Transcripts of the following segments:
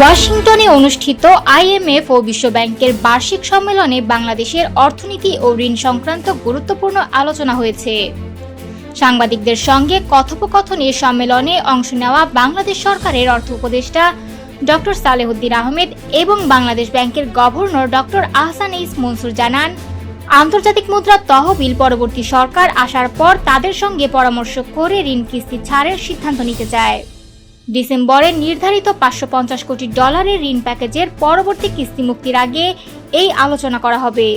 ওয়াশিংটনে অনুষ্ঠিত আইএমএফ ও বিশ্বব্যাংকের বার্ষিক সম্মেলনে বাংলাদেশের অর্থনীতি ও ঋণ সংক্রান্ত গুরুত্বপূর্ণ আলোচনা হয়েছে। সাংবাদিকদের সঙ্গে কথোপকথনে সম্মেলনে অংশ নেওয়া বাংলাদেশ সরকারের অর্থ উপদেষ্টা ডক্টর সালেহুদ্দিন আহমেদ এবং বাংলাদেশ ব্যাংকের governor doctor Ahsan H Mansur জানান, আন্তর্জাতিক মুদ্রা তহবিল পরবর্তী সরকার আসার পর তাদের সঙ্গে পরামর্শ করে ঋণ কিস্তি ছাড়ের সিদ্ধান্ত নিতে চায়। ডিসেম্বরে নির্ধারিত পাঁচশো পঞ্চাশ কোটি ডলারের ঋণ প্যাকেজের পরবর্তী কিস্তি মুক্তির আগে এই আলোচনা করা হবে।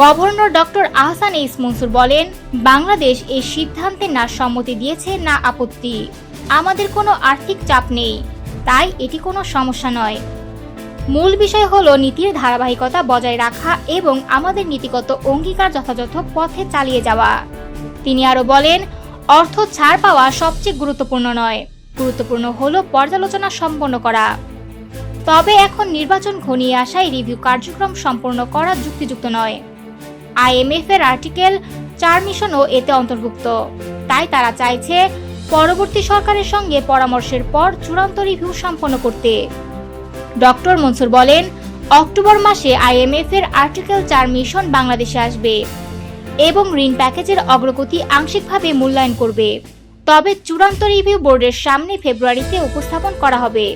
Governor doctor Ahsan H Mansur বলেন, বাংলাদেশ এই সিদ্ধান্তে না সম্মতি দিয়েছে, না আপত্তি। আমাদের কোনো আর্থিক চাপ নেই, তাই এটি কোনো সমস্যা নয়। মূল বিষয় হল নীতির ধারাবাহিকতা বজায় রাখা এবং আমাদের নীতিগত অঙ্গীকার যথাযথ পথে চালিয়ে যাওয়া। তিনি আরও বলেন, অর্থ ছাড় পাওয়া সবচেয়ে গুরুত্বপূর্ণ নয়। গুরুত্বপূর্ণ হল পর্যালোচনা সম্পন্ন করা। তবে এখন নির্বাচন ঘনিয়ে আসায় রিভিউ কার্যক্রম সম্পন্ন করা যুক্তিযুক্ত নয়। আইএমএফ এর আর্টিকেল চার মিশনও এতে অন্তর্ভুক্ত। তাই তারা চাইছে পরবর্তী সরকারের সঙ্গে পরামর্শের পর চূড়ান্ত রিভিউ সম্পন্ন করতে। ডক্টর মনসুর বলেন, অক্টোবর মাসে আইএমএফ এর আর্টিকেল চার মিশন বাংলাদেশে আসবে এবং ঋণ প্যাকেজের অগ্রগতি আংশিকভাবে মূল্যায়ন করবে। তবে চূড়ান্ত রিভিউ বোর্ডের সামনে ফেব্রুয়ারিতে উপস্থাপন করা হবে।